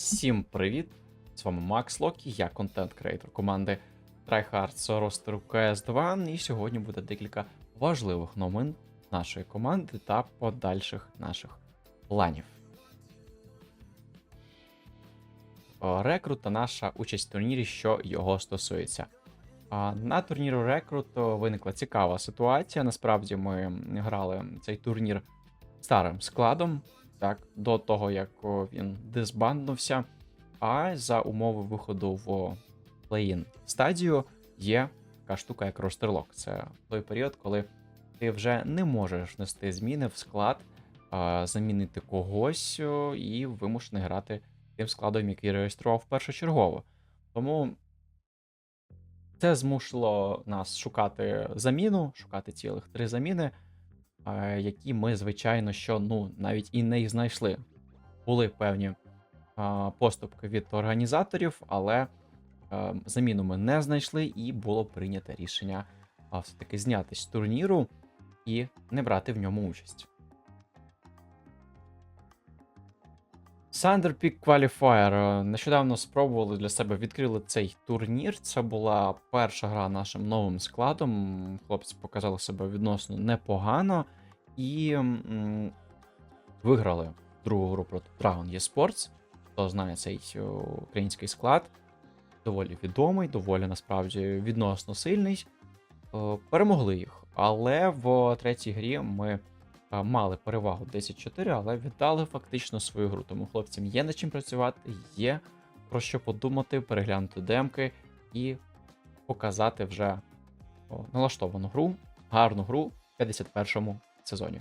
Всім привіт! З вами Макс Локі, я контент-креатор команди TryHard ростеру CS2. І сьогодні буде декілька важливих новин нашої команди та подальших наших планів. Рекрут та наша участь в турнірі, що його стосується. На турніру Рекрут виникла цікава ситуація. Насправді ми грали цей турнір старим складом, так, до того як він дисбанднувся. А за умови виходу в плей-ін стадію є така штука, як ростерлок. Це той період, коли ти вже не можеш внести зміни в склад, замінити когось і вимушений грати тим складом, який реєстрував першочергово. Тому це змусило нас шукати заміну, шукати цілих три заміни, які ми, звичайно, що ну навіть і не знайшли. Були певні а, поступки від організаторів, але е, заміну ми не знайшли, і було прийнято рішення все-таки знятись з турніру і не брати в ньому участь. Thunder Peak Qualifier. Е, Нещодавно спробували для себе відкрили цей турнір. Це була перша гра нашим новим складом. Хлопці показали себе відносно непогано і м, виграли другу гру проти Dragon eSports. Хто знає цей український склад. Доволі відомий, доволі насправді відносно сильний. Е, Перемогли їх. Але в третій грі ми е, мали перевагу 10-4, але віддали фактично свою гру. Тому хлопцям є над чим працювати, є про що подумати, переглянути демки і показати вже налаштовану гру, гарну гру в 51-му сезоні.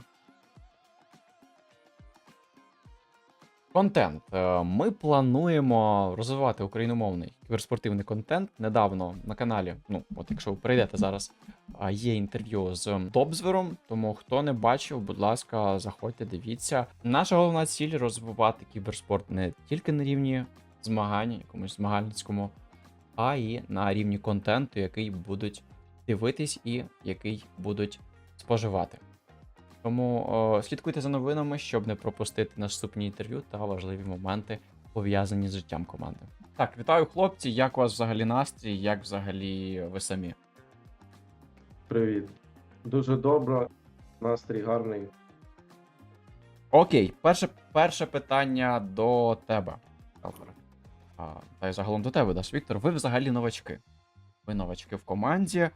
Контент. Е, Ми плануємо розвивати україномовний кіберспортивний контент. Недавно на каналі, ну от якщо ви перейдете зараз, є інтерв'ю з Добзвером. Тому хто не бачив, будь ласка, заходьте, дивіться. Наша головна ціль розвивати кіберспорт не тільки на рівні змагань, якомусь змагальницькому, а і на рівні контенту, який будуть дивитись і який будуть споживати. Тому о, слідкуйте за новинами, щоб не пропустити наступні інтерв'ю та важливі моменти, пов'язані з життям команди. Так, вітаю, хлопці. Як у вас взагалі настрій? Як взагалі ви самі? Привіт. Дуже добре, настрій гарний. Окей, перше, перше питання до тебе, Алфере. А, та й загалом до тебе, Даш Віктор. Ви взагалі новачки. Ви новачки в команді.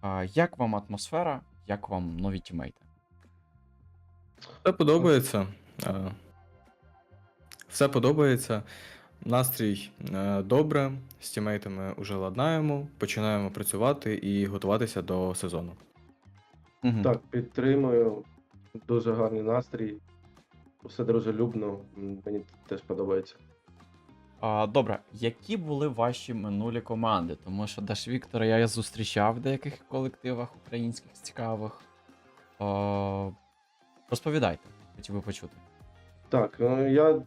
А, як вам атмосфера? Як вам нові тімейти? Все подобається. Е, Все подобається. Настрій е, добре. З тімейтами вже ладнаємо, починаємо працювати і готуватися до сезону. Угу. Так, підтримую. Дуже гарний настрій. Все дружелюбно. Мені теж подобається. А, добре, які були ваші минулі команди? Тому що Даш Віктора я зустрічав в деяких колективах українських цікавих. А, розповідайте, хотів би почути. Так, е, я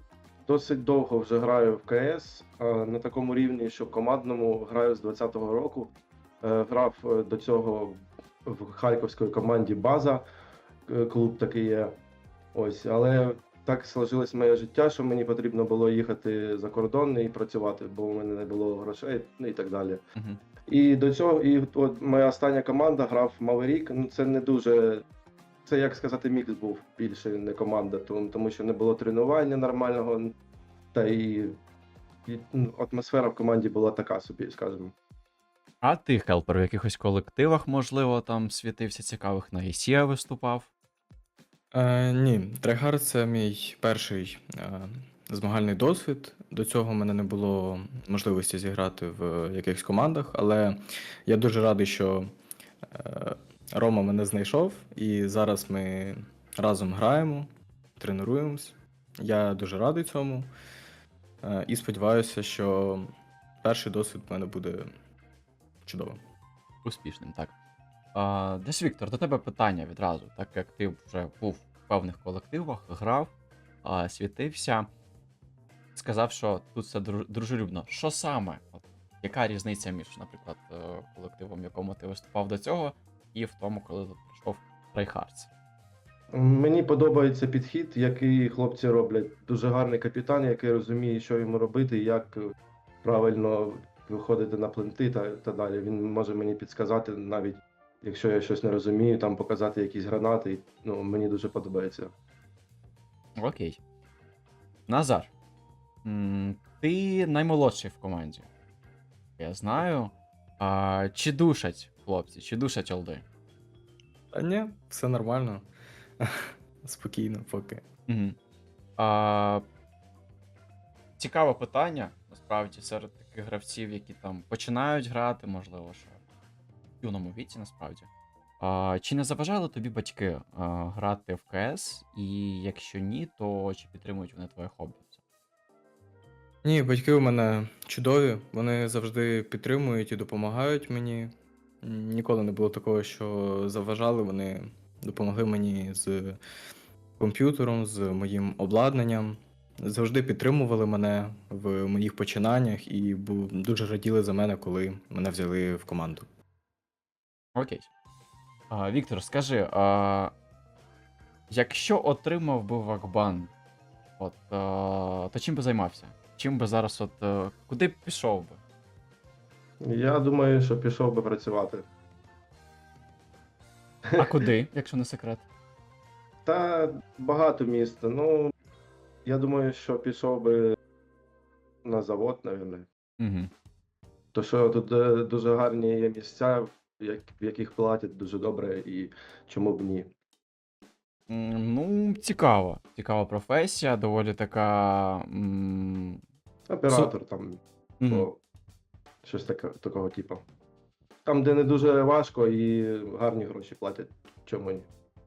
досить довго вже граю в КС, на такому рівні, що командному граю з 20-го року. Е, Грав е, до цього в харківській команді База, е, клуб такий є. Ось, але так сложилось моє життя, що мені потрібно було їхати за кордон і працювати, бо у мене не було грошей, ну і так далі. Угу. І до цього, і от моя остання команда грав Маверік. Ну це не дуже. Це як сказати, мікс був більше не команда, тому, тому що не було тренування нормального, та і, і ну, атмосфера в команді була така собі, скажімо. А ти, Хелпер, в якихось колективах, можливо, там світився цікавих, на ІСІА виступав? Е, ні, Трайгар це мій перший е, змагальний досвід. До цього в мене не було можливості зіграти в якихось командах, але я дуже радий, що е, Рома мене знайшов, і зараз ми разом граємо, тренуємось. Я дуже радий цьому. Е, і сподіваюся, що перший досвід в мене буде чудовим. Успішним, так. А, Десь Віктор, до тебе питання відразу, так як ти вже був в певних колективах, грав, а, світився, сказав, що тут все дру- дружелюбно. Що саме? От, яка різниця між, наприклад, е, колективом, якому ти виступав до цього, і в тому, коли в Rayhards? Мені подобається підхід, який хлопці роблять. Дуже гарний капітан, який розуміє, що йому робити, як правильно виходити на пленти та, та далі. Він може мені підсказати, навіть якщо я щось не розумію, там показати якісь гранати. Ну, мені дуже подобається. Окей. Назар. Ти наймолодший в команді. Я знаю. А, чи душать хлопці, чи душать олди? Та ні, все нормально. Спокійно, поки. Угу. А, цікаве питання, насправді, серед таких гравців, які там починають грати, можливо, що в юному віці, насправді. А, чи не заважали тобі батьки а, грати в КС? І якщо ні, то чи підтримують вони твоє хобі? Ні, батьки у мене чудові, вони завжди підтримують і допомагають мені. Ніколи не було такого, що заважали, вони допомогли мені з комп'ютером, з моїм обладнанням. Завжди підтримували мене в моїх починаннях і дуже раділи за мене, коли мене взяли в команду. Окей. А, Віктор, скажи, а, якщо отримав би Вакбан, от, а, то чим би займався? Чим би зараз, от, е, куди б пішов би? Я думаю, що пішов би працювати. А куди, якщо не секрет? Та багато міст. Ну, я думаю, що пішов би на завод, мабуть. Угу. То що тут е, дуже гарні є місця, в яких платять дуже добре, і чому б ні. Ну, цікаво. Цікава професія, доволі така. м, Оператор там, мгм. Щось таке, такого типу. Там, де не дуже важко і гарні гроші платять. Чому ні?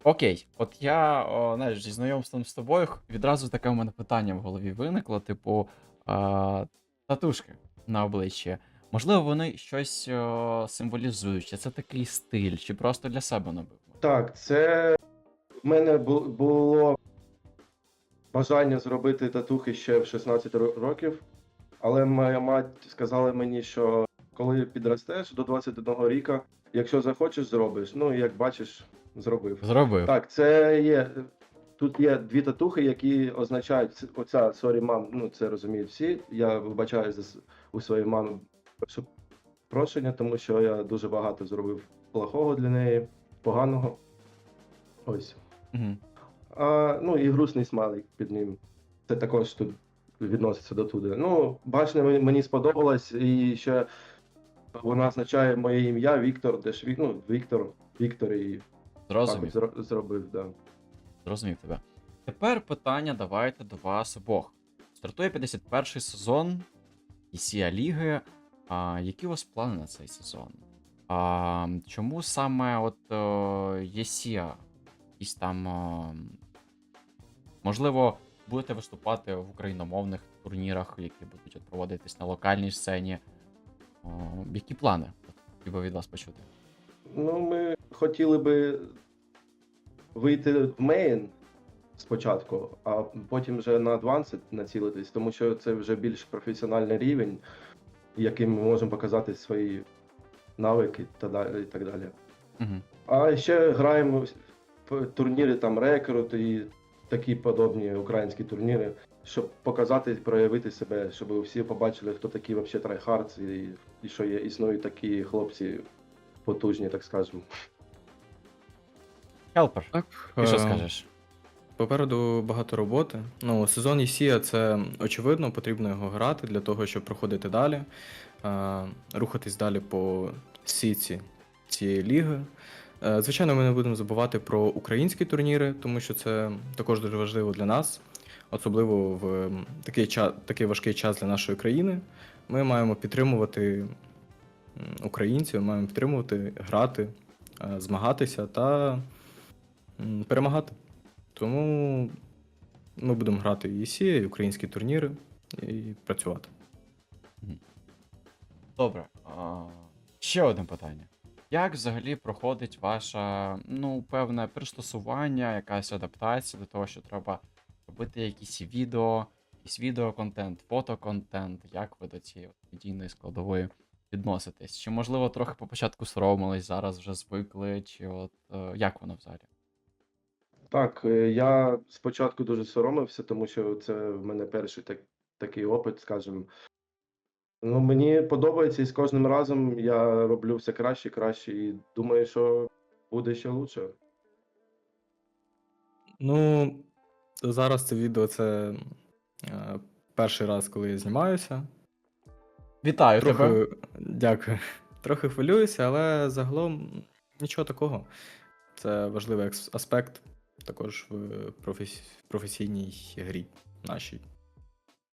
Окей, от я, о, знаєш, зі знайомством з тобою відразу таке у мене питання в голові виникло: типу, а, татушки на обличчі. Можливо, вони щось о, символізують, чи це такий стиль, чи просто для себе набив. Так, це в мене бу- було бажання зробити татухи ще в 16 ро- років, але моя мать сказала мені, що коли підростеш до 21 ріка, якщо захочеш, зробиш. Ну, як бачиш, зробив. Зробив. Так, це є. Тут є дві татухи, які означають оця sorry, мам, ну це розуміють всі. Я вибачаю за у своєї мами прошу прощення, тому що я дуже багато зробив плохого для неї, поганого. Ось. Угу. А, ну і грустний смайлик під ним. Це також тут відноситься до туди. Ну, бачите, мені, сподобалось, і ще вона означає моє ім'я Віктор, де ж ну, Віктор, Віктор і Зрозумів. зро- зробив, да. Зрозумів тебе. Тепер питання давайте до вас обох. Стартує 51 сезон ECA Ліги. А, які у вас плани на цей сезон? А, чому саме от о? Якісь там. о, можливо, будете виступати в україномовних турнірах, які будуть проводитись на локальній сцені. О, які плани? Хотів би від вас почути. Ну, ми хотіли би вийти в мейн спочатку, а потім вже на Advanced націлитись, тому що це вже більш професіональний рівень, яким ми можемо показати свої навики та далі. І так далі. Угу. А ще граємо в турніри там рекорд і такі подобні українські турніри, щоб показати, проявити себе, щоб всі побачили, хто такі взагалі трайхардс, і, і що є, існують такі хлопці потужні, так скажемо. Хелпер, Так, ти що е, скажеш? Попереду багато роботи. Ну, сезон Ісія це очевидно, потрібно його грати для того, щоб проходити далі, е, рухатись далі по сіці цієї ліги. Е, Звичайно, ми не будемо забувати про українські турніри, тому що це також дуже важливо для нас, особливо в такий, ча- такий важкий час для нашої країни. Ми маємо підтримувати українців, маємо підтримувати, грати, е, змагатися та перемагати. Тому ми будемо грати і EC, і українські турніри, і працювати. Добре. Ще одне питання. Як взагалі проходить ваша, ну, певне пристосування, якась адаптація до того, що треба робити якісь відео, якийсь відеоконтент, фотоконтент? Як ви до цієї медійної складової відноситесь? Чи можливо трохи по початку соромились, зараз вже звикли, чи от е, як воно взагалі? Так, е, я спочатку дуже соромився, тому що це в мене перший так, такий опит, скажімо. Ну, мені подобається, і з кожним разом я роблю все краще і краще, і думаю, що буде ще лучше. Ну, зараз це відео це е, перший раз, коли я знімаюся. Вітаю тебе. Трохи, дякую. Трохи хвилююся, але загалом нічого такого. Це важливий екс- аспект також в професі- професійній грі нашій.